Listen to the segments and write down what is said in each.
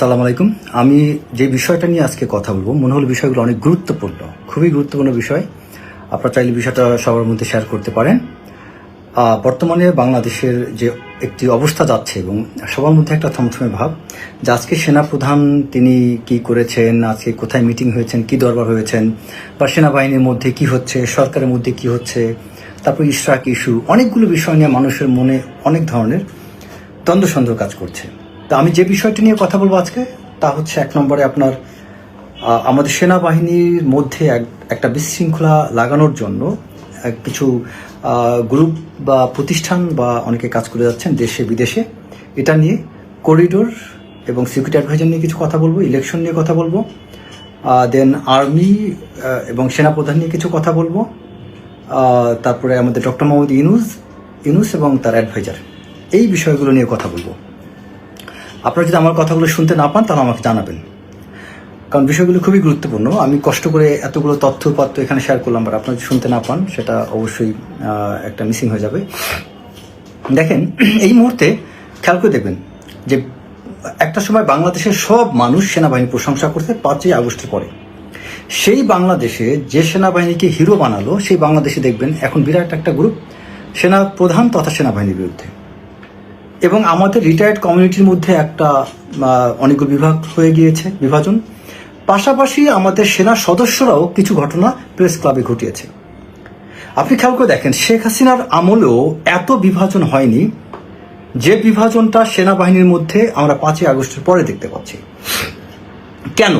সালাম আলাইকুম। আমি যে বিষয়টা নিয়ে আজকে কথা বলব, মনে হলো বিষয়গুলো অনেক গুরুত্বপূর্ণ, খুবই গুরুত্বপূর্ণ বিষয়। আপনারা চাইলে বিষয়টা সবার মধ্যে শেয়ার করতে পারেন। বর্তমানে বাংলাদেশের যে একটি অবস্থা যাচ্ছে এবং সবার মধ্যে একটা থমথমে ভাব, যে আজকে সেনাপ্রধান তিনি কি করেছেন, আজকে কোথায় মিটিং হয়েছেন, কি দরবার হয়েছেন, বা সেনাবাহিনীর মধ্যে কি হচ্ছে, সরকারের মধ্যে কি হচ্ছে, তারপর ইশরাক ইস্যু, অনেকগুলো বিষয় নিয়ে মানুষের মনে অনেক ধরনের দ্বন্দ্ব সন্দেহ কাজ করছে। তা আমি যে বিষয়টি নিয়ে কথা বলব আজকে, তা হচ্ছে এক নম্বরে আপনার আমাদের সেনাবাহিনীর মধ্যে এক- একটা বিশৃঙ্খলা লাগানোর জন্য কিছু গ্রুপ বা প্রতিষ্ঠান বা অনেকে কাজ করে যাচ্ছেন দেশে, বিদেশে। এটা নিয়ে করিডোর এবং সিকিউরিটি অ্যাডভাইজার নিয়ে কিছু কথা বলব, ইলেকশন নিয়ে কথা বলব দেন আর্মি এবং সেনাপ্রধান নিয়ে কিছু কথা বলব। তারপরে আমাদের ডক্টর মোহাম্মদ ইনুস ইনুস এবং তার অ্যাডভাইজার। এই বিষয়গুলো নিয়ে কথা বলব। আপনারা যদি আমার কথাগুলো শুনতে না পান, তাহলে আমাকে জানাবেন। কারণ বিষয়গুলো খুবই গুরুত্বপূর্ণ। আমি কষ্ট করে এতগুলো তথ্য এখানে শেয়ার করলাম বাট আপনারা শুনতে না পান, সেটা অবশ্যই একটা মিসিং হয়ে যাবে। দেখেন, এই মুহূর্তে খেয়াল করে দেখবেন যে একটা সময় বাংলাদেশের সব মানুষ সেনাবাহিনীর প্রশংসা করতে পাঁচই আগস্টের পরে। সেই বাংলাদেশে যে সেনাবাহিনীকে হিরো বানালো, সেই বাংলাদেশে দেখবেন এখন বিরাট একটা গ্রুপ সেনা প্রধান তথা সেনাবাহিনীর বিরুদ্ধে। এবং আমাদের রিটায়ার্ড কমিউনিটির মধ্যে একটা অনেকগুলো বিভাগ হয়ে গিয়েছে, বিভাজন। পাশাপাশি আমাদের সেনা সদস্যরাও কিছু ঘটনা প্রেস ক্লাবে ঘটিয়েছে। আপনি খেয়াল করে দেখেন, শেখ হাসিনার আমলেও এত বিভাজন হয়নি, যে বিভাজনটা সেনাবাহিনীর মধ্যে আমরা পাঁচই আগস্টের পরে দেখতে পাচ্ছি। কেন?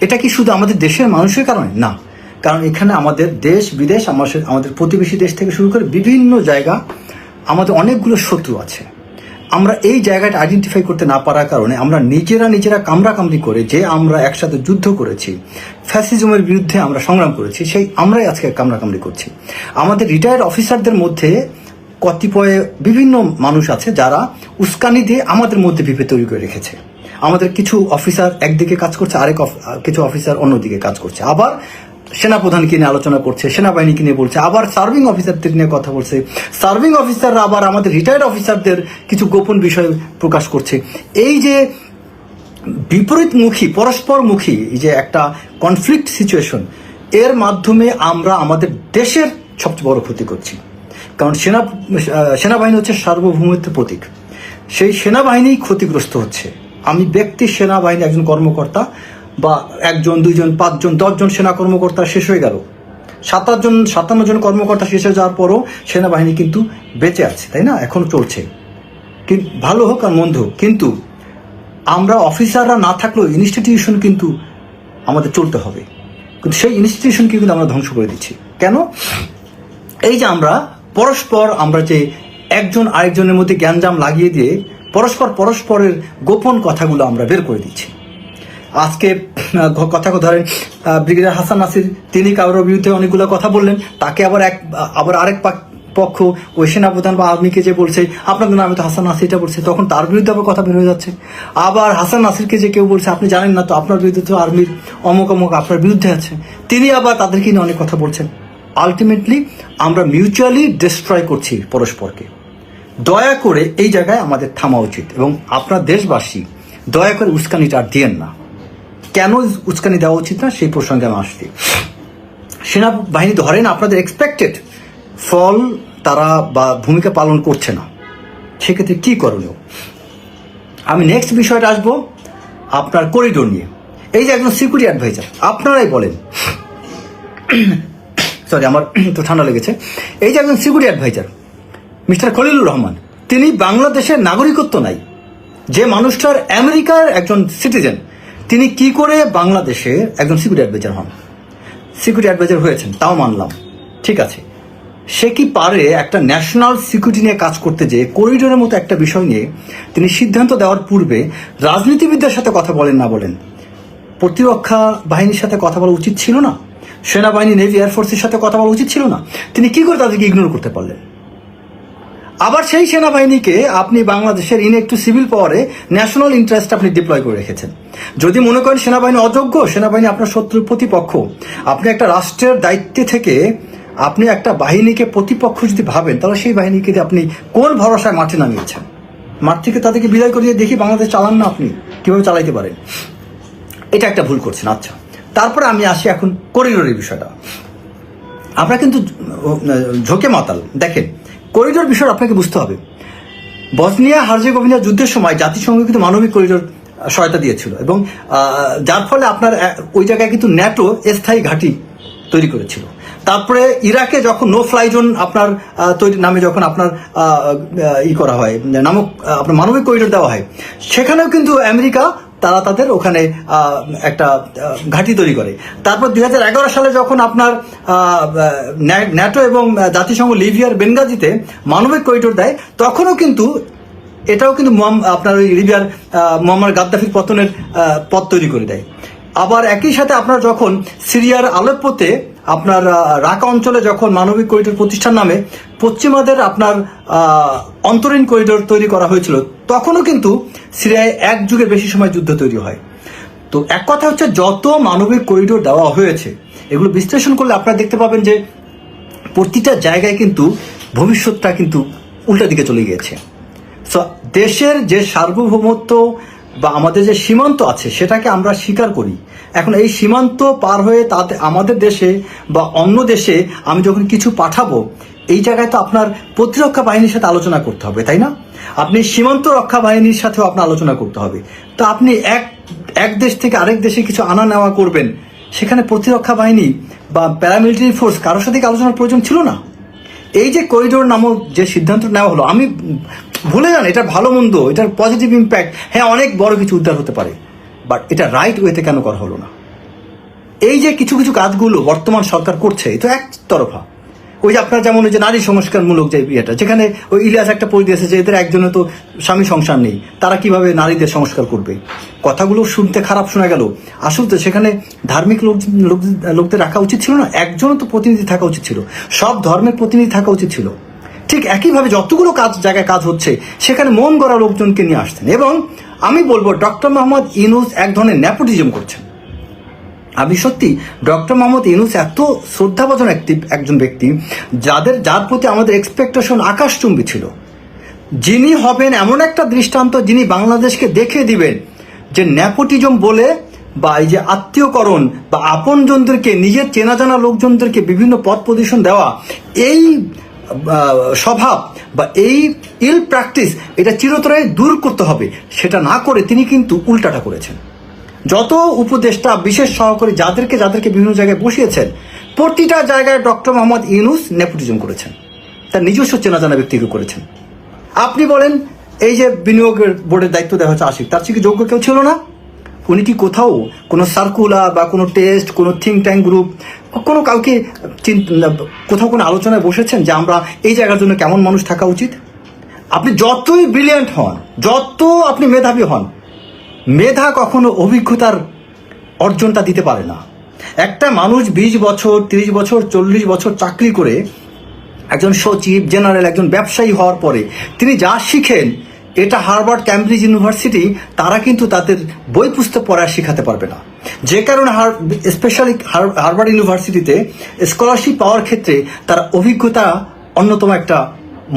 এটা কি শুধু আমাদের দেশের মানুষের কারণে? না। কারণ এখানে আমাদের দেশ, বিদেশ, আমাদের আমাদের প্রতিবেশী দেশ থেকে শুরু করে বিভিন্ন জায়গা আমাদের অনেকগুলো শত্রু আছে। আমরা এই জায়গাটা আইডেন্টিফাই করতে না পারার কারণে আমরা নিজেরা নিজেরা কামড়াকামড়ি করে যে আমরা একসাথে যুদ্ধ করেছি ফ্যাসিজমের বিরুদ্ধে আমরা সংগ্রাম করেছি, সেই আমরাই আজকে কামড়াকামড়ি করছি। আমাদের রিটায়ার্ড অফিসারদের মধ্যে কতিপয় বিভিন্ন মানুষ আছে যারা উস্কানি দিয়ে আমাদের মধ্যে বিভেদ তৈরি করে রেখেছে। আমাদের কিছু অফিসার একদিকে কাজ করছে, আরেক কিছু অফিসার অন্যদিকে কাজ করছে। আবার সেনাপ্রধানকে নিয়ে আলোচনা করছে সেনাবাহিনীকে নিয়ে বলছে, আবার সার্ভিং অফিসারদের নিয়ে কথা বলছে। সার্ভিং অফিসাররা আবার আমাদের রিটায়ার্ড অফিসারদের কিছু গোপন বিষয় প্রকাশ করছে। এই যে বিপরীতমুখী, পরস্পরমুখী এই যে একটা কনফ্লিক্ট সিচুয়েশন এর মাধ্যমে আমরা আমাদের দেশের সবচেয়ে বড় ক্ষতি করছি। কারণ সেনা সেনাবাহিনী হচ্ছে সার্বভৌমত্বের প্রতীক। সেই সেনাবাহিনী ক্ষতিগ্রস্ত হচ্ছে। আমি ব্যক্তি, সেনাবাহিনী, একজন কর্মকর্তা বা একজন, দুইজন, পাঁচজন, দশজন সেনা কর্মকর্তা শেষ হয়ে গেল। সাতাশজন, সাতান্ন জন কর্মকর্তা শেষ হয়ে যাওয়ার পরও সেনাবাহিনী কিন্তু বেঁচে আছে, তাই না? এখনও চলছে। ভালো হোক আর মন্দ হোক, কিন্তু আমরা অফিসাররা না থাকলেও ইনস্টিটিউশন কিন্তু আমাদের চলতে হবে। কিন্তু সেই ইনস্টিটিউশনকে কিন্তু আমরা ধ্বংস করে দিচ্ছি। কেন? এই যে আমরা পরস্পর আমরা যে একজন আরেকজনের মধ্যে জ্ঞানজাম লাগিয়ে দিয়ে পরস্পর পরস্পরের গোপন কথাগুলো আমরা বের করে দিচ্ছি। আজকে কথা ধরেন ব্রিগেডিয়ার হাসান নাসির, তিনি কারোর বিরুদ্ধে অনেকগুলো কথা বললেন, তাকে আবার এক, আবার আরেক পাক- পক্ষ, ওই সেনাপ্রধান বা আর্মিকে যে বলছে, আপনাদের নামে তো হাসান নাসিরটা বলছে, তখন তার বিরুদ্ধে আবার কথা বের হয়ে যাচ্ছে। আবার হাসান নাসিরকে যে কেউ বলছে, আপনি জানেন না তো, আপনার বিরুদ্ধে তো আর্মির অমুক অমুক আপনার বিরুদ্ধে আছে। তিনি আবার তাদেরকে নিয়ে অনেক কথা বলছেন। আলটিমেটলি, আমরা মিউচুয়ালি ডিস্ট্রয় করছি পরস্পরকে। দয়া করে এই জায়গায় আমাদের থামা উচিত এবং আপনার দেশবাসী, দয়া করে উস্কানিটা আর দিয়েন না। কেন উস্কানি দেওয়া উচিত না সেই প্রসঙ্গে আমি আসছি। সেনাবাহিনী ধরেন আপনাদের এক্সপেক্টেড ফল তারা বা ভূমিকা পালন করছে না। সেক্ষেত্রে কি করণীয়? আমি নেক্সট বিষয়টা আসব আপনার করিডোর নিয়ে। এই যে একজন সিকিউরিটি অ্যাডভাইজার আপনারাই বলেন। সরি আমার তো ঠান্ডা লেগেছে। এই যে একজন security adviser mister Khalilur Rahman, তিনি বাংলাদেশের নাগরিকত্ব নাই। যে মানুষটার আমেরিকার একজন সিটিজেন তিনি কি করে বাংলাদেশে একজন সিকিউরিটি অ্যাডভাইজার হন? সিকিউরিটি অ্যাডভাইজার হয়েছেন, তাও মানলাম। ঠিক আছে। সে কি পারে একটা ন্যাশনাল সিকিউরিটি নিয়ে কাজ করতে যে করিডোরের মতো একটা বিষয় নিয়ে তিনি সিদ্ধান্ত দেওয়ার পূর্বে রাজনীতিবিদদের সাথে কথা বলেন না বলেন? প্রতিরক্ষা বাহিনীর সাথে কথা বলা উচিত ছিল না? সেনাবাহিনী নেভি এয়ারফোর্সের সাথে কথা বলা উচিত ছিল না? তিনি কি করে তাদেরকে ইগনোর করতে পারলেন? আবার সেই সেনাবাহিনীকে আপনি বাংলাদেশের ইন একটু সিভিল পাওয়ারে ন্যাশনাল ইন্টারেস্ট আপনি ডিপ্লয় করে রেখেছেন। যদি মনে করেন সেনাবাহিনী অযোগ্য, সেনাবাহিনী আপনার শত্রুর প্রতিপক্ষ, আপনি একটা রাষ্ট্রের দায়িত্বে থেকে আপনি একটা বাহিনীকে প্রতিপক্ষ যদি ভাবেন, তাহলে সেই বাহিনীকে আপনি কোন ভরসায় মাঠে নামিয়েছেন? মাঠ থেকে তাদেরকে বিদায় করিয়ে দেখি বাংলাদেশ চালান না আপনি, কীভাবে চালাইতে পারেন? এটা একটা ভুল করছেন আচ্ছা। তারপরে আমি আসি এখন করিডোরের বিষয়টা। আমরা কিন্তু ঝোঁকে মাতাল, দেখেন করিডোর বিষয় আপনাকে বুঝতে হবে। বসনিয়া হার্জেগোভিনা যুদ্ধের সময় জাতিসংঘ কিন্তু মানবিক করিডোর সহায়তা দিয়েছিল এবং যার ফলে আপনার ওই জায়গায় কিন্তু ন্যাটো স্থায়ী ঘাঁটি তৈরি করেছিল। তারপরে ইরাকে যখন নো ফ্লাই জোন আপনার তৈরি, নামে যখন আপনার ই করা হয়, নামক আপনার মানবিক করিডোর দেওয়া হয়, সেখানেও কিন্তু আমেরিকা তারা তাদের ওখানে একটা ঘাঁটি তৈরি করে। তারপর দু হাজার এগারো সালে যখন আপনার ন্যাটো এবং জাতিসংঘ লিবিয়ার বেঙ্গাজিতে মানবিক করিডোর দেয়, তখনও কিন্তু এটাও কিন্তু আপনার ওই লিবিয়ার মোহাম্মদ গাদ্দাফির পতনের পথ তৈরি করে দেয়। আবার একই সাথে আপনার যখন সিরিয়ার আলেপ্পোতে আপনার রাকা অঞ্চলে যখন মানবিক করিডোর প্রতিষ্ঠান নামে পশ্চিমাদের আপনার অন্তরীণ করিডোর তৈরি করা হয়েছিল, তখনও কিন্তু সিরিয়ায় এক যুগের বেশি সময় যুদ্ধ তৈরি হয়। তো এক কথা হচ্ছে, যত মানবিক করিডোর দেওয়া হয়েছে, এগুলো বিশ্লেষণ করলে আপনারা দেখতে পাবেন যে প্রতিটা জায়গায় কিন্তু ভবিষ্যৎটা কিন্তু উল্টা দিকে চলে গিয়েছে। সো দেশের যে সার্বভৌমত্ব বা আমাদের যে সীমান্ত আছে, সেটাকে আমরা স্বীকার করি। এখন এই সীমান্ত পার হয়ে তাতে আমাদের দেশে বা অন্য দেশে আমি যখন কিছু পাঠাবো, এই জায়গায় তো আপনার প্রতিরক্ষা বাহিনীর সাথে আলোচনা করতে হবে, তাই না? আপনি সীমান্ত রক্ষা বাহিনীর সাথেও আপনার আলোচনা করতে হবে। তো আপনি এক এক দেশ থেকে আরেক দেশে কিছু আনা নেওয়া করবেন, সেখানে প্রতিরক্ষা বাহিনী বা প্যারামিলিটারি ফোর্স কারোর সাথে আলোচনার প্রয়োজন ছিল না? এই যে করিডোর নামক যে সিদ্ধান্ত নেওয়া হলো, আমি ভুলে যান, এটা ভালো মন্দ, এটার পজিটিভ ইম্প্যাক্ট হ্যাঁ অনেক বড় কিছু উদ্ধার হতে পারে বাট এটা রাইট ওয়েতে কেন করা হলো না? এই যে কিছু কিছু কাজগুলো বর্তমান সরকার করছে, এটা একতরফা। ওই যে আপনার যেমন ওই যে নারী সংস্কারমূলক যে ইয়েটা, যেখানে ওই ইলিয়াস একটা পড়ে দিয়েছে যে এদের একজনে তো স্বামী সংসার নেই, তারা কীভাবে নারীদের সংস্কার করবে? কথাগুলো শুনতে খারাপ শোনা গেল। আসল তো সেখানে ধার্মিক লোক, লোক- লোকদের রাখা উচিত ছিল না, একজনও তো প্রতিনিধি থাকা উচিত ছিল। সব ধর্মের প্রতিনিধি থাকা উচিত ছিল। ঠিক একইভাবে যতগুলো কাজ, জায়গায় কাজ হচ্ছে, সেখানে মন গড়া লোকজনকে নিয়ে আসতেন এবং আমি বলব ডক্টর মোহাম্মদ ইনুস এক ধরনের ন্যাপোটিজম করছেন। আমি সত্যি ডক্টর মোহাম্মদ ইউনুস এত শ্রদ্ধাভাজন একটি, একজন ব্যক্তি, যাদের, যার প্রতি আমাদের এক্সপেকটেশন আকাশচুম্বী ছিল। যিনি হবেন এমন একটা দৃষ্টান্ত, যিনি বাংলাদেশকে দেখে দিবেন যে ন্যাপোটিজম বলে বা এই যে আত্মীয়করণ বা আপনজনদেরকে, নিজের চেনা জানা লোকজনদেরকে বিভিন্ন পদ পজিশন দেওয়া, এই স্বভাব বা এই ইল প্র্যাকটিস এটা চিরতরে দূর করতে হবে। সেটা না করে তিনি কিন্তু উল্টাটা করেছেন। যত উপদেষ্টা বিশেষ সহকারী যাদেরকে যাদেরকে বিভিন্ন জায়গায় বসিয়েছেন, প্রতিটা জায়গায় ডক্টর মোহাম্মদ ইউনুস নেপোটিজম করেছেন। তার নিজস্ব চেনা জানা ব্যক্তিকে করেছেন। আপনি বলেন, এই যে বিনিয়োগের বোর্ডের দায়িত্ব দেওয়া হচ্ছে আশিক, তার চেয়ে কি যোগ্য কেউ ছিল না? উনি কি কোথাও কোনো সার্কুলার বা কোনো টেস্ট কোনো থিঙ্ক ট্যাঙ্ক গ্রুপ কোনো কাউকে কোথাও কোনো আলোচনায় বসেছেন যে আমরা এই জায়গার জন্য কেমন মানুষ থাকা উচিত? আপনি যতই ব্রিলিয়ান্ট হন, যত আপনি মেধাবী হন, মেধা কখনো অভিজ্ঞতার অর্জনটা দিতে পারে না। একটা মানুষ বিশ বছর, তিরিশ বছর, চল্লিশ বছর চাকরি করে একজন সচিব জেনারেল একজন ব্যবসায়ী হওয়ার পরে তিনি যা শিখেন এটা হার্ভার্ড ক্যামব্রিজ ইউনিভার্সিটি, তারা কিন্তু তাদের বই পুস্তক পড়া শেখাতে পারবে না। যে কারণে হার, স্পেশালি হার্ভার্ড ইউনিভার্সিটিতে স্কলারশিপ পাওয়ার ক্ষেত্রে তারা অভিজ্ঞতা অন্যতম একটা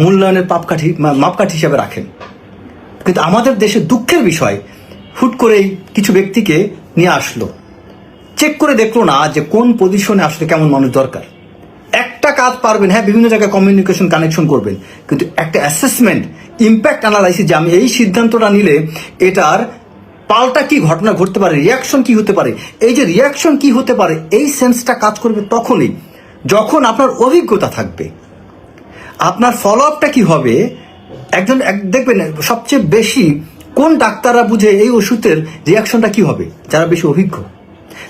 মূল্যায়নের পাপকাঠি মাপকাঠি হিসাবে রাখেন। কিন্তু আমাদের দেশে দুঃখের বিষয়, হুট করেই কিছু ব্যক্তিকে নিয়ে আসলো। চেক করে দেখল না যে কোন পজিশনে আসলে কেমন মানুষ দরকার। একটা কাজ পারবেন হ্যাঁ বিভিন্ন জায়গায় কমিউনিকেশন কানেকশন করবেন, কিন্তু একটা অ্যাসেসমেন্ট ইম্প্যাক্ট অ্যানালাইসিস যে আমি এই সিদ্ধান্তটা নিলে এটার পাল্টা কি ঘটনা ঘটতে পারে রিয়াকশন কি হতে পারে, এই যে রিয়াকশন কি হতে পারে, এই সেন্সটা কাজ করবে তখনই, যখন আপনার অভিজ্ঞতা থাকবে। আপনার ফলো আপটা কি হবে? একজন, এক- দেখবেন, সবচেয়ে বেশি কোন ডাক্তাররা বুঝে এই ওষুধের রিয়াকশনটা কি হবে? যারা বেশি অভিজ্ঞ।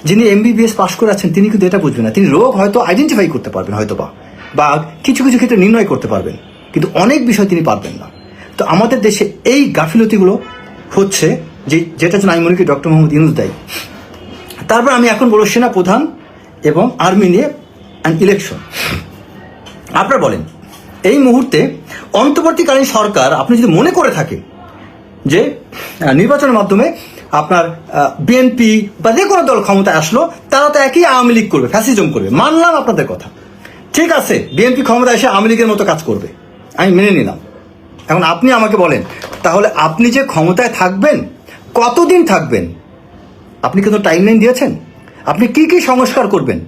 যিনি এমবিবিএস পাশ করে আছেন, তিনি কিন্তু এটা বুঝবেন না। তিনি রোগ হয়তো আইডেন্টিফাই করতে পারবেন হয়তো বা বা কিছু কিছু ক্ষেত্রে নির্ণয় করতে পারবেন। কিন্তু অনেক বিষয় তিনি পারবেন না। তো আমাদের দেশে এই গাফিলতিগুলো হচ্ছে যে, যেটা জন্য আমি মনে করি ডক্টর মোহাম্মদ ইউনুস দায়ী। তারপর আমি এখন বলব সেনা প্রধান এবং আর্মি নিয়ে অ্যান্ড ইলেকশন আপনারা বলেন, এই মুহূর্তে অন্তর্বর্তীকালীন সরকার, আপনি যদি মনে করে থাকেন যে নির্বাচনের মাধ্যমে আপনার বিএনপি বা যে কোনো দল ক্ষমতায় আসলো, তারা তো একই আওয়ামী লীগ করবে, ফ্যাসিজম করবে। মানলাম আপনাদের কথা। ঠিক আছে, বিএনপি ক্ষমতায় এসে আওয়ামী লীগের মতো কাজ করবে। আমি মেনে নিলাম। এখন আপনি আমাকে বলেন, তাহলে আপনি যে ক্ষমতায় থাকবেন, কতদিন থাকবেন? আপনি কিন্তু টাইমলাইন দিয়েছেন? আপনি কি কি সংস্কার করবেন?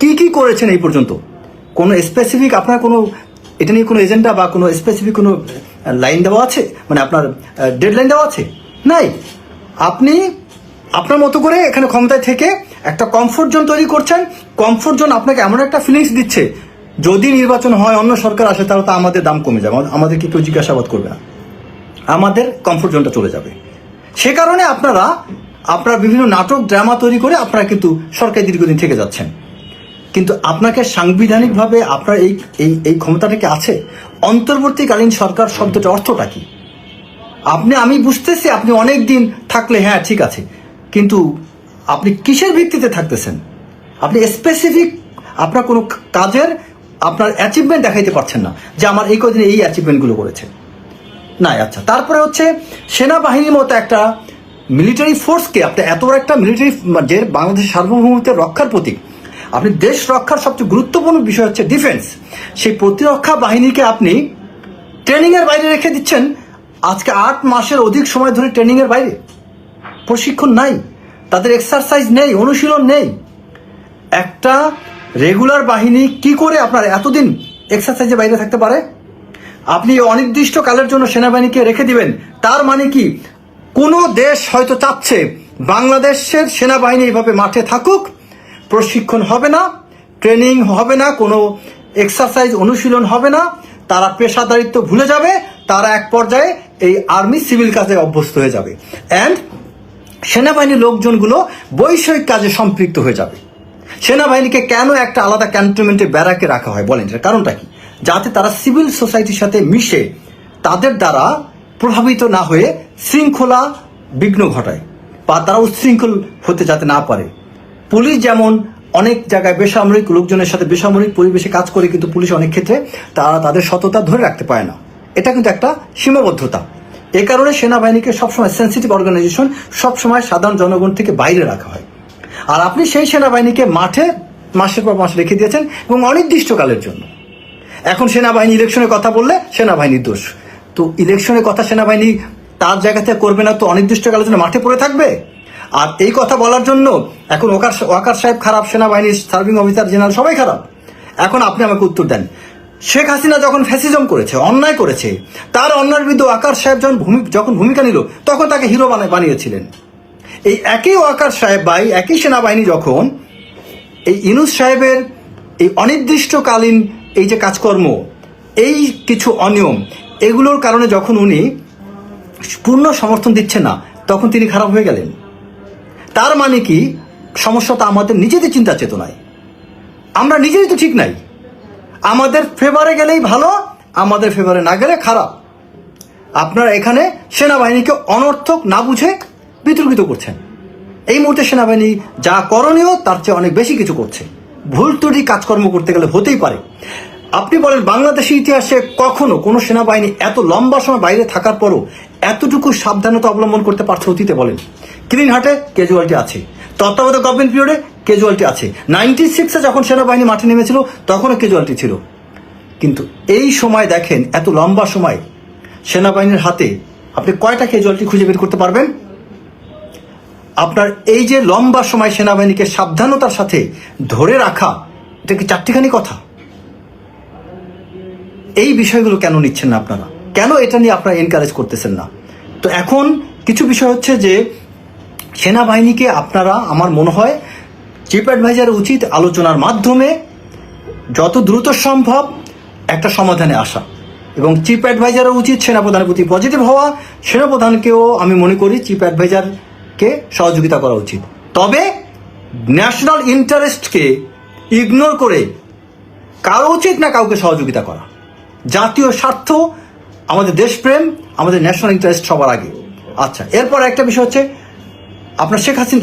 কি কি করেছেন এই পর্যন্ত? কোনো স্পেসিফিক আপনার কোনো, এটা নিয়ে কোনো এজেন্ডা বা কোনো স্পেসিফিক কোনো লাইন দেওয়া আছে? মানে আপনার ডেডলাইন দেওয়া আছে? নাই। আপনি, আপনার মতো করে এখানে ক্ষমতায় থেকে একটা কমফোর্ট জোন তৈরি করছেন। কমফোর্ট জোন আপনাকে এমন একটা ফিলিংস দিচ্ছে যদি নির্বাচন হয়, অন্য সরকার আসে, তাহলে তো আমাদের দাম কমে যাবে। আমাদেরকে কেউ জিজ্ঞাসাবাদ করবে না। আমাদের কমফোর্ট জোনটা চলে যাবে। সে কারণে আপনারা আপনারা বিভিন্ন নাটক ড্রামা তৈরি করে আপনারা কিন্তু সরকারি দীর্ঘদিন থেকে যাচ্ছেন। কিন্তু আপনাকে সাংবিধানিকভাবে আপনার এই এই এই ক্ষমতাটা কি আছে? অন্তর্বর্তীকালীন সরকার শব্দটা অর্থটা কি? আপনি, আমি বুঝতেছি আপনি অনেক দিন থাকলে হ্যাঁ ঠিক আছে। কিন্তু আপনি কিসের ভিত্তিতে থাকতেছেন? আপনি স্পেসিফিক আপনার কোনো কাজের আপনার অ্যাচিভমেন্ট দেখাইতে পারছেন না যে আমার এই কদিনে এই অ্যাচিভমেন্টগুলো করেছে। না আচ্ছা। তারপরে হচ্ছে সেনাবাহিনীর মতো একটা মিলিটারি ফোর্সকে আপনি এত বড় একটা মিলিটারি যে বাংলাদেশের সার্বভৌমত্বের রক্ষার প্রতীক, আপনি দেশ রক্ষার সবচেয়ে গুরুত্বপূর্ণ বিষয় হচ্ছে ডিফেন্স সেই প্রতিরক্ষা বাহিনীকে আপনি ট্রেনিংয়ের বাইরে রেখে দিচ্ছেন। আজকে আট মাসের অধিক সময় ধরে ট্রেনিংয়ের বাইরে। প্রশিক্ষণ নাই, তাদের এক্সারসাইজ নেই, অনুশীলন নেই। একটা রেগুলার বাহিনী কি করে আপনার এতদিন এক্সারসাইজের বাইরে থাকতে পারে? আপনি অনির্দিষ্ট কালের জন্য সেনাবাহিনীকে রেখে দিবেন। তার মানে কি? কোনো দেশ হয়তো চাচ্ছে বাংলাদেশের সেনাবাহিনী এইভাবে মাঠে থাকুক, প্রশিক্ষণ হবে না, ট্রেনিং হবে না, কোনো এক্সারসাইজ অনুশীলন হবে না, তারা পেশাদারিত্ব ভুলে যাবে, তারা এক পর্যায়ে এই আর্মি সিভিল কাজে অভ্যস্ত হয়ে যাবে। অ্যান্ড সেনাবাহিনীর লোকজনগুলো বৈষয়িক কাজে সম্পৃক্ত হয়ে যাবে। সেনাবাহিনীকে কেন একটা আলাদা ক্যান্টনমেন্টে ব্যারাকে রাখা হয় বলেন? কারণটা কি? যাতে তারা সিভিল সোসাইটির সাথে মিশে তাদের দ্বারা প্রভাবিত না হয়ে শৃঙ্খলা বিঘ্ন ঘটায় বা তারা উচ্ছৃঙ্খল হতে যাতে না পারে। পুলিশ যেমন অনেক জায়গায় বেসামরিক লোকজনের সাথে বেসামরিক পরিবেশে কাজ করে, কিন্তু পুলিশ অনেক ক্ষেত্রে তারা তাদের সততা ধরে রাখতে পারে না। এটা কিন্তু একটা সীমাবদ্ধতা। এ কারণে সেনাবাহিনীকে সবসময় সেন্সিটিভ অর্গানাইজেশন সবসময় সাধারণ জনগণ থেকে বাইরে রাখা হয়। আর আপনি সেই সেনাবাহিনীকে মাঠে, মাসের পর মাস রেখে দিয়েছেন এবং অনির্দিষ্টকালের জন্য। এখন সেনাবাহিনী ইলেকশনের কথা বললে সেনাবাহিনীর দোষ। তো ইলেকশনের কথা সেনাবাহিনী তার জায়গা থেকে করবে না, তো অনির্দিষ্টকালের জন্য মাঠে পড়ে থাকবে? আর এই কথা বলার জন্য এখন ওকার, ওয়াকার সাহেব খারাপ, সেনাবাহিনীর সার্ভিং অফিসার, জেনারেল সবাই খারাপ। এখন আপনি আমাকে উত্তর দেন। শেখ হাসিনা যখন ফ্যাসিজম করেছে, অন্যায় করেছে, তার অন্যায়ের বিরুদ্ধে ওয়াকার সাহেব যখন ভূমি, যখন ভূমিকা নিল, তখন তাকে হিরো বানায় বানিয়েছিলেন। এই একই ওয়াকার সাহেব ভাই একই সেনাবাহিনী যখন, এই ইনুস সাহেবের এই অনির্দিষ্টকালীন এই যে কাজকর্ম, এই কিছু অনিয়ম, এগুলোর কারণে যখন উনি পূর্ণ সমর্থন দিচ্ছেন না, তখন তিনি খারাপ হয়ে গেলেন। তার মানে কি, সমস্যা সমস্যাটা আমাদের নিজেদের চিন্তা চেতনায়। আমরা নিজেই তো ঠিক নাই। আমাদের ফেভারে গেলেই ভালো, আমাদের ফেভারে না গেলে খারাপ। আপনারা এখানে সেনাবাহিনীকে অনর্থক না বুঝে বিতর্কিত করছেন। এই মুহূর্তে সেনাবাহিনী যা করণীয়, তার চেয়ে অনেক বেশি কিছু করছে। ভুল ত্রুটি কাজকর্ম করতে গেলে হতেই পারে। আপনি বলেন বাংলাদেশের ইতিহাসে কখনো কোনো সেনাবাহিনী এত লম্বা সময় বাইরে থাকার পরও এতটুকু সাবধানতা অবলম্বন করতে পারছে অতীতে বলেন। ক্লিন হার্টে ক্যাজুয়ালিটি আছে। তত্ত্বাবধায়ক গভর্নমেন্ট পিরিয়ডে ক্যাজুয়ালিটি আছে। নাইনটি সিক্সে যখন সেনাবাহিনী মাঠে নেমেছিল, তখনও ক্যাজুয়ালিটি ছিল। কিন্তু এই সময় দেখেন, এত লম্বা সময় সেনাবাহিনীর হাতে আপনি কয়টা ক্যাজুয়ালিটি খুঁজে বের করতে পারবেন? আপনার এই যে লম্বা সময় সেনাবাহিনীকে সাবধানতার সাথে ধরে রাখা, এটা কি চারটিখানি কথা? এই বিষয়গুলো কেন নিচ্ছেন না আপনারা? কেন এটা নিয়ে আপনারা এনকারেজ করতেছেন না? তো এখন কিছু বিষয় হচ্ছে যে, সেনাবাহিনীকে আপনারা, আমার মনে হয় চিফ অ্যাডভাইজার উচিত আলোচনার মাধ্যমে যত দ্রুত সম্ভব একটা সমাধানে আসা। এবং চিফ অ্যাডভাইজারও উচিত সেনাপ্রধানের প্রতি পজিটিভ হওয়া। সেনাপ্রধানকেও আমি মনে করি চিফ অ্যাডভাইজারকে সহযোগিতা করা উচিত। তবে ন্যাশনাল ইন্টারেস্টকে ইগনোর করে কারও উচিত না কাউকে সহযোগিতা করা। জাতীয় স্বার্থ, আমাদের দেশপ্রেম, আমাদের ন্যাশনাল ইন্টারেস্ট সবার আগে। আচ্ছা এরপর একটা বিষয় হচ্ছে, আপনার শেখ হাসিনা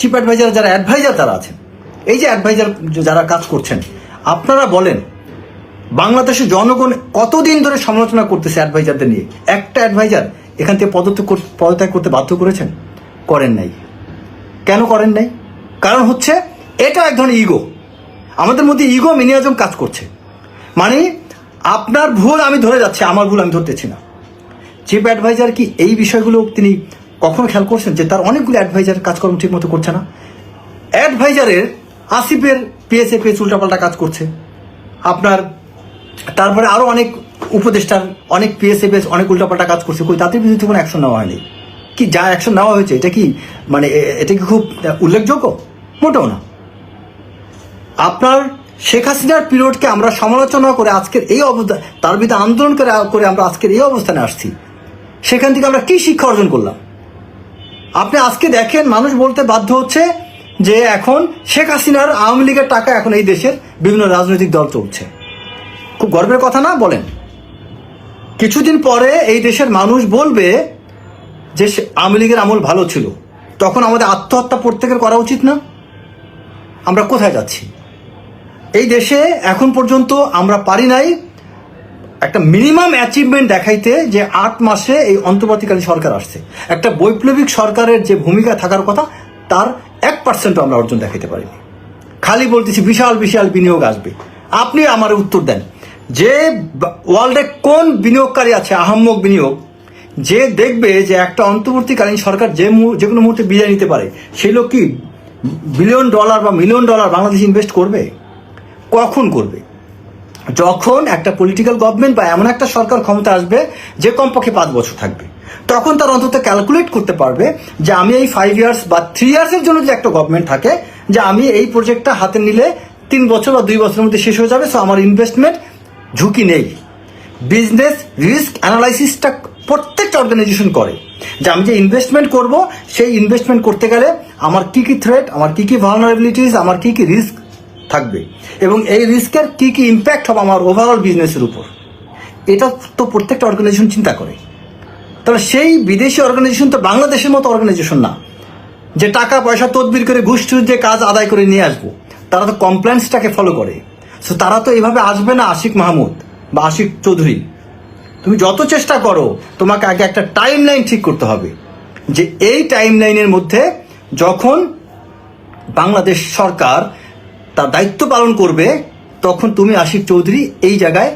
চিফ অ্যাডভাইজার যারা অ্যাডভাইজার তারা আছেন, এই যে অ্যাডভাইজার যারা কাজ করছেন, আপনারা বলেন, বাংলাদেশের জনগণ কতদিন ধরে সমালোচনা করতেছে অ্যাডভাইজারদের নিয়ে? একটা অ্যাডভাইজার এখান থেকে পদত্যাগ পদত্যাগ করতে বাধ্য করেছেন? করেন নাই। কেন করেন নাই? কারণ হচ্ছে এটা এক ধরনের ইগো আমাদের মধ্যে ইগো মিনিয়াজম কাজ করছে। মানে আপনার ভুল আমি ধরে যাচ্ছি, আমার ভুল আমি ধরতেছি না। চিফ অ্যাডভাইজার কি এই বিষয়গুলো তিনি কখনো খেয়াল করছেন যে তার অনেকগুলো অ্যাডভাইজার কাজকর্ম ঠিক মতো করছে না? অ্যাডভাইজারের আসিফের পিএসএফ এস উল্টাপাল্টা কাজ করছে। আপনার, তারপরে আরও অনেক উপদেষ্টার, অনেক পিএসএফ এস অনেক উল্টাপাল্টা কাজ করছে। কই, তাদের বিরুদ্ধে কোনো অ্যাকশন নেওয়া হয়নি। কি যা অ্যাকশন নেওয়া হয়েছে, এটা কি মানে এটা কি খুব উল্লেখযোগ্য? মোটেও না। আপনার শেখ হাসিনার পিরিয়ডকে আমরা সমালোচনা করে আজকের এই অবস্থা, তার বিরুদ্ধে আন্দোলন করে করে আমরা আজকের এই অবস্থানে আসছি। সেখান থেকে আমরা কি শিক্ষা অর্জন করলাম? আপনি আজকে দেখেন, মানুষ বলতে বাধ্য হচ্ছে যে এখন শেখ হাসিনার আওয়ামী লীগের টাকা এখন এই দেশের বিভিন্ন রাজনৈতিক দল চলছে খুব গর্বের কথা না বলেন? কিছুদিন পরে এই দেশের মানুষ বলবে যে আওয়ামী লীগের আমল ভালো ছিল, তখন আমাদের আত্মহত্যা প্রত্যেকের করা উচিত না? আমরা কোথায় যাচ্ছি? এই দেশে এখন পর্যন্ত আমরা পারি নাই একটা মিনিমাম অ্যাচিভমেন্ট দেখাইতে যে আট মাসে এই অন্তর্বর্তীকালীন সরকার আসছে। একটা বৈপ্লবিক সরকারের যে ভূমিকা থাকার কথা, তার এক পার্সেন্টও আমরা অর্জন দেখাইতে পারিনি। খালি বলতেছি বিশাল বিশাল বিনিয়োগ আসবে। আপনি আমার উত্তর দেন, যে ওয়ার্ল্ডে কোন বিনিয়োগকারী আছে, আহাম্মক বিনিয়োগ যে দেখবে যে একটা অন্তর্বর্তীকালীন সরকার যে যে কোনো মুহূর্তে বিদায় নিতে পারে সেই লোক কি বিলিয়ন ডলার বা মিলিয়ন ডলার বাংলাদেশ ইনভেস্ট করবে? কখন করবে? যখন একটা পলিটিক্যাল গভর্নমেন্ট বা এমন একটা সরকার ক্ষমতা আসবে যে কমপক্ষে পাঁচ বছর থাকবে। তখন তার অন্তত ক্যালকুলেট করতে পারবে যে আমি এই ফাইভ ইয়ার্স বা থ্রি ইয়ার্সের জন্য যে একটা গভর্নমেন্ট থাকে, যে আমি এই প্রজেক্টটা হাতে নিলে তিন বছর বা দুই বছরের মধ্যে শেষ হয়ে যাবে সো আমার ইনভেস্টমেন্ট ঝুঁকি নেই। বিজনেস রিস্ক অ্যানালাইসিসটা প্রত্যেকটা অর্গানাইজেশন করে যে আমি যে ইনভেস্টমেন্ট করব, সেই ইনভেস্টমেন্ট করতে গেলে আমার কি কি থ্রেট আমার কি কি ভালনারেবিলিটিস আমার কি কি রিস্ক থাকবে? এবং এই রিস্কের কি কি ইম্প্যাক্ট হবে আমার ওভারঅল বিজনেসের উপর? এটা তো প্রত্যেকটা অর্গানাইজেশন চিন্তা করে। তাহলে সেই বিদেশি অর্গানাইজেশন তো বাংলাদেশের মতো অর্গানাইজেশন না, যে টাকা পয়সা তদবির করে ঘুষ দিয়ে কাজ আদায় করে নিয়ে আসব। তারা তো কমপ্লেন্সটাকে ফলো করে। সো তারা তো এইভাবে আসবে না আশিক মাহমুদ বা আশিক চৌধুরী। তুমি যত চেষ্টা করো, তোমাকে আগে একটা টাইম লাইন ঠিক করতে হবে। যে এই টাইম লাইনের মধ্যে যখন বাংলাদেশ সরকার তার দায়িত্ব পালন করবে, তখন তুমি আশিক চৌধুরী এই জায়গায়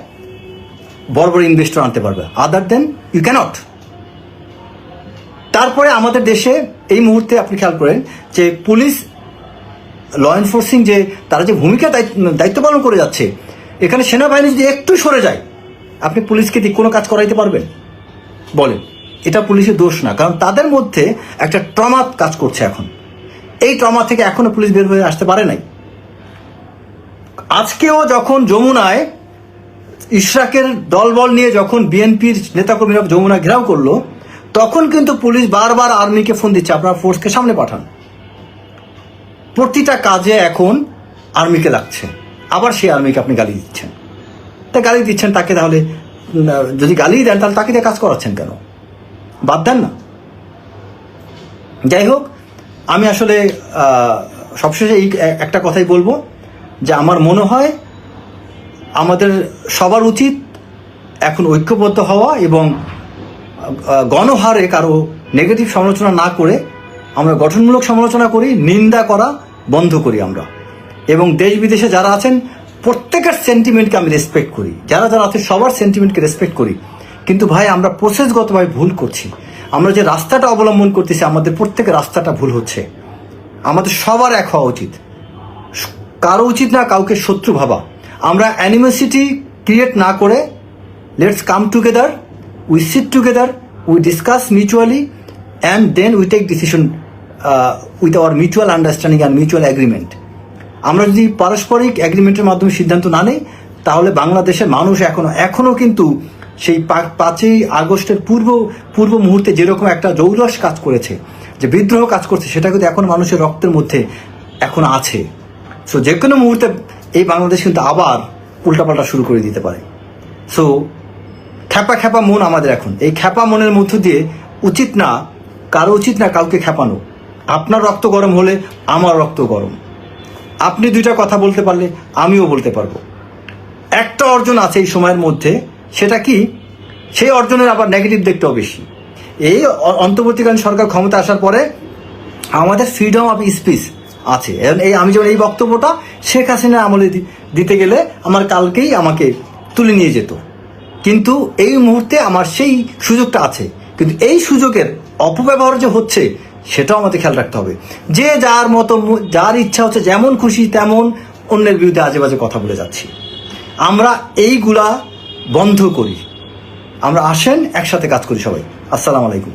বড় বড় ইনভেস্টর আনতে পারবে। আদার দেন ইউ ক্যানট তারপরে আমাদের দেশে এই মুহূর্তে আপনি খেয়াল করেন যে পুলিশ ল এনফোর্সিং যে তারা যে ভূমিকা দায়িত্ব পালন করে যাচ্ছে, এখানে সেনাবাহিনী যদি একটু সরে যায় আপনি পুলিশকে দিয়ে কোনো কাজ করাইতে পারবেন? বলেন, এটা পুলিশের দোষ না, কারণ তাদের মধ্যে একটা ট্রমা কাজ করছে এখন। এই ট্রমা থেকে এখনও পুলিশ বের হয়ে আসতে পারে নাই। আজকেও যখন যমুনায় ইশরাকের দলবল নিয়ে যখন বিএনপির নেতাকর্মীরা যমুনা ঘেরাও করল, তখন কিন্তু পুলিশ বারবার আর্মিকে ফোন দিচ্ছে, আপনার ফোর্সকে সামনে পাঠান। প্রতিটা কাজে এখন আর্মিকে লাগছে। আবার সেই আর্মিকে আপনি গালি দিচ্ছেন। তা গালি দিচ্ছেন তাকে তাহলে যদি গালি দেন, তাহলে তাকে দিয়ে কাজ করাচ্ছেন কেন? বাদ দেন না। যাই হোক, আমি আসলে সবশেষে এই একটা কথাই বলব, যে আমার মনে হয় আমাদের সবার উচিত এখন ঐক্যবদ্ধ হওয়া এবং গণহারে কারও নেগেটিভ সমালোচনা না করে আমরা গঠনমূলক সমালোচনা করি, নিন্দা করা বন্ধ করি আমরা। এবং দেশ বিদেশে যারা আছেন প্রত্যেকের সেন্টিমেন্টকে আমি রেসপেক্ট করি। যারা যারা আছে, সবার সেন্টিমেন্টকে রেসপেক্ট করি। কিন্তু ভাই, আমরা প্রসেসগতভাবে ভুল করছি। আমরা যে রাস্তাটা অবলম্বন করতেছি, আমাদের প্রত্যেকের রাস্তাটা ভুল হচ্ছে। আমাদের সবার এক হওয়া উচিত। কারও উচিত না কাউকে শত্রু ভাবা। আমরা অ্যানিমাসিটি ক্রিয়েট না করে let's come together we sit together we discuss mutually and then we take decision with our mutual understanding and mutual agreement আমরা যদি পারস্পরিক অ্যাগ্রিমেন্টের মাধ্যমে সিদ্ধান্ত না নেই, তাহলে বাংলাদেশের মানুষ এখনও এখনও কিন্তু সেই পাঁচই আগস্টের পূর্ব পূর্ব মুহূর্তে যেরকম একটা জৌলস কাজ করেছে, যে বিদ্রোহ কাজ করছে, সেটা কিন্তু এখন মানুষের রক্তের মধ্যে এখন আছে। সো যে কোনো মুহূর্তে এই বাংলাদেশ কিন্তু আবার উল্টাপাল্টা শুরু করে দিতে পারে। সো খ্যাপা খ্যাপা মন আমাদের এখন। এই খ্যাপা মনের মধ্য দিয়ে উচিত না, কারও উচিত না কাউকে খ্যাপানো। আপনার রক্ত গরম হলে আমার রক্ত গরম। আপনি দুইটা কথা বলতে পারলে আমিও বলতে পারব। একটা অর্জন আছে এই সময়ের মধ্যে, সেটা কি? সেই অর্জনের আবার নেগেটিভ দিকটাও বেশি। এই অন্তর্বর্তীকালীন সরকার ক্ষমতা আসার পরে আমাদের ফ্রিডম অফ স্পিচ আছে। এই আমি যেমন এই বক্তব্যটা শেখ হাসিনা আমলে দিতে গেলে আমার কালকেই আমাকে তুলে নিয়ে যেত। কিন্তু এই মুহূর্তে আমার সেই সুযোগটা আছে। কিন্তু এই সুযোগের অপব্যবহার যে হচ্ছে সেটাও আমাদের খেয়াল রাখতে হবে। যে যার মতো যার ইচ্ছা হচ্ছে যেমন খুশি তেমন অন্যের বিরুদ্ধে আজে বাজে কথা বলে যাচ্ছি। আমরা এইগুলা বন্ধ করি। আমরা আসেন, একসাথে কাজ করি সবাই। আসসালামু আলাইকুম।